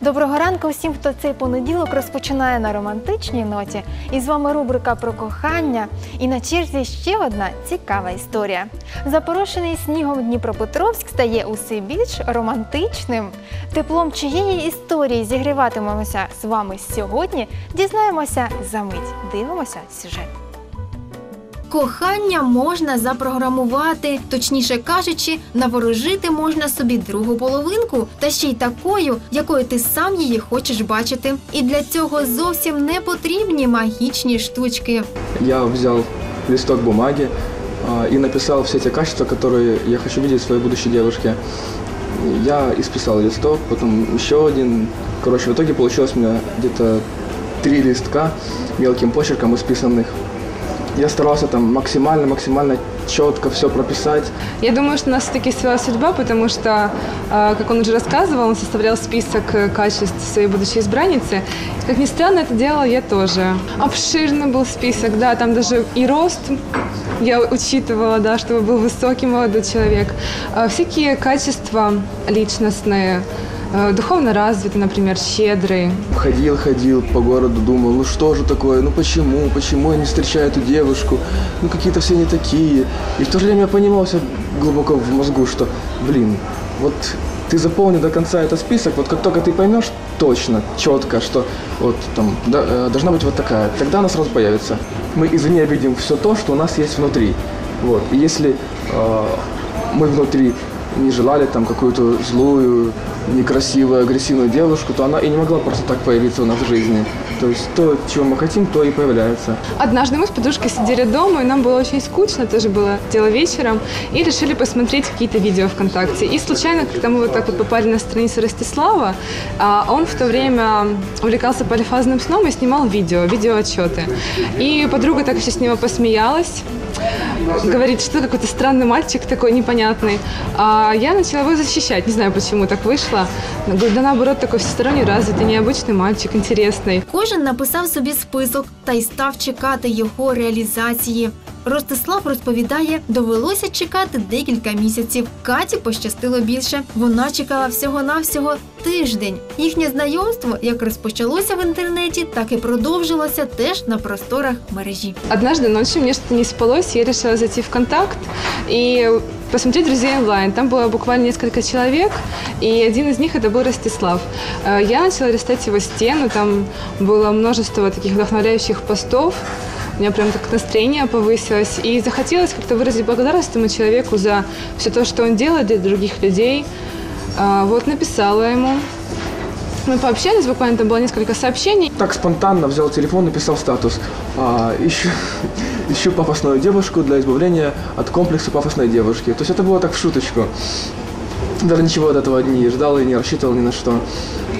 Доброго ранку всім, хто цей понеділок розпочинає на романтичній ноті. І з вами рубрика про кохання. І на черзі ще одна цікава історія. Запорошений снігом Дніпропетровськ стає усе більш романтичним. Теплом чиєї історії зігріватимемося з вами сьогодні, дізнаємося за мить. Дивимося сюжет. Кохання можна запрограмувати, точніше кажучи, наворожити можна собі другу половинку, та ще й такою, якою ти сам її хочеш бачити. І для цього зовсім не потрібні магічні штучки. Я взял листок бумаги а, и написал все те качества, которые я хочу видеть в своей будущей девушке. Я исписал листок, потом еще один. Короче, в итоге получилось у меня где-то три листка мелким почерком исписанных. Я старался там максимально-максимально четко все прописать. Я думаю, что нас все-таки свела судьба, потому что, э, как он уже рассказывал, он составлял список э, качеств своей будущей избранницы. Как ни странно, это делала я тоже. Обширный был список, да, там даже и рост я учитывала, да, чтобы был высокий молодой человек. А Всякие качества личностные, духовно развитый, например, щедрый, Ходил, ходил по городу, думал, ну что же такое, ну почему, почему я не встречаю эту девушку, ну какие-то все не такие. И в то же время я понимал все глубоко в мозгу, что, блин, вот ты заполни до конца этот список, вот как только ты поймешь точно, четко, что вот там да, э, должна быть вот такая, тогда она сразу появится. Мы извне видим все то, что у нас есть внутри. Вот. И если э, мы внутри не желали там какую-то злую, некрасивую, агрессивную девушку, то она и не могла просто так появиться у нас в жизни. То есть то, чего мы хотим, то и появляется. Однажды мы с подружкой сидели дома, и нам было очень скучно, тоже было дело вечером, и решили посмотреть какие-то видео ВКонтакте. И случайно, когда мы вот так вот попали на страницу Ростислава, а, он в то время увлекался полифазным сном и снимал видео, видеоотчеты. И подруга так еще с него посмеялась, говорит, что какой-то странный мальчик такой непонятный. А я начала его защищать, не знаю, почему так вышло. Говорю, да наоборот, такой всесторонне развитый, необычный мальчик, интересный. Кожен написав собі список та й став чекати його реалізації. Ростислав розповідає, довелося чекати декілька місяців. Каті пощастило більше. Вона чекала всього-навсього тиждень. Їхнє знайомство як розпочалося в інтернеті, так і продовжилося теж на просторах мережі. Однажды ночью мне что-то не спалось, я решила зайти в контакт и посмотреть друзей онлайн. Там было буквально несколько человек, и один из них это был Ростислав. Э, Я начала листать его стену, там было множество таких вдохновляющих постов. У меня прям так настроение повысилось. И захотелось как-то выразить благодарность этому человеку за все то, что он делает для других людей. А, Вот написала ему. Мы пообщались, буквально там было несколько сообщений. Так спонтанно взял телефон написал статус. А, ищу, ищу пафосную девушку для избавления от комплекса пафосной девушки. То есть это было так в шуточку. Даже ничего от этого не ждал и не рассчитывал ни на что.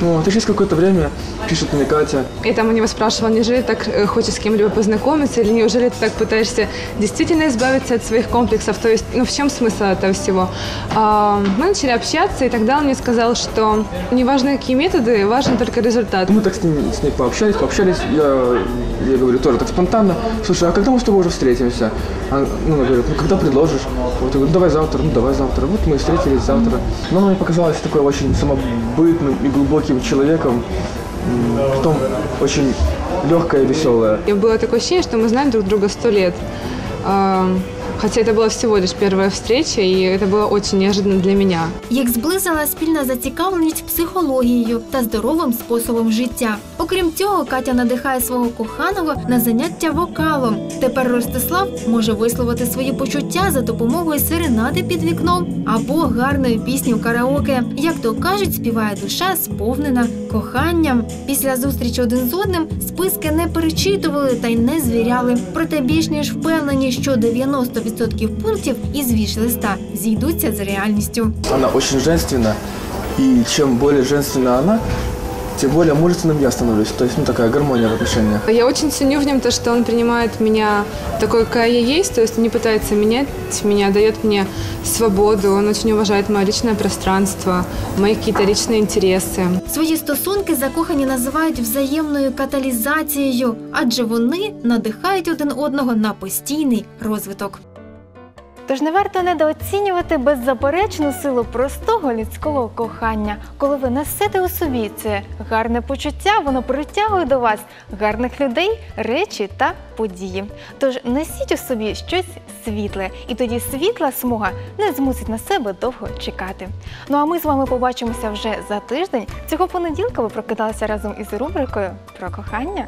Вот. И через какое-то время пишет мне Катя. И там у него спрашивал, неужели так э, хочешь с кем-либо познакомиться, или неужели ты так пытаешься действительно избавиться от своих комплексов, то есть, ну, в чем смысл этого всего? А, мы начали общаться, и тогда он мне сказал, что не важны какие методы, важен только результат. Мы так с, ним, с ней пообщались, пообщались. Я, я говорю тоже так спонтанно. Слушай, а когда мы с тобой уже встретимся? А, ну, она говорит, ну, когда предложишь? Вот, я говорю, давай завтра, ну, давай завтра. Вот мы встретились завтра. Но она мне показалась такой очень самобытным и глубоким человеком. М, Потом очень легкая и веселая. И было такое ощущение, что мы знаем друг друга сто лет. А, Хотя это была всего лишь первая встреча, и это было очень неожиданно для меня. Їх зблизила спільна зацікавленість психологією та здоровим способом життя. Окрім цього, Катя надихає свого коханого на заняття вокалом. Тепер Ростислав може висловити свої почуття за допомогою серенади під вікном або гарної пісні в караоке. Як то кажуть, співає душа, сповнена коханням. Після зустрічі один з одним списки не перечитували та й не звіряли. Проте більш ніж впевнені, що 90% пунктів із віш-листа зійдуться з реальністю. Она очень женственна. И чем более женственна она, тем более мужественным я становлюсь. То есть, ну, такая гармония в отношениях. Я очень ценю в нем то, что он принимает меня такой, какая я есть, то есть не пытается менять меня, дает мне свободу, он очень уважает мое личное пространство, мои какие-то личные интересы. Свої стосунки закохані називають взаємною каталізацією, адже вони надихають один одного на постійний розвиток. Тож не варто недооцінювати беззаперечну силу простого людського кохання. Коли ви несете у собі це гарне почуття, воно притягує до вас гарних людей, речі та події. Тож несіть у собі щось світле, і тоді світла смуга не змусить на себе довго чекати. Ну а ми з вами побачимося вже за тиждень. Цього понеділка ви прокидалися разом із рубрикою про кохання.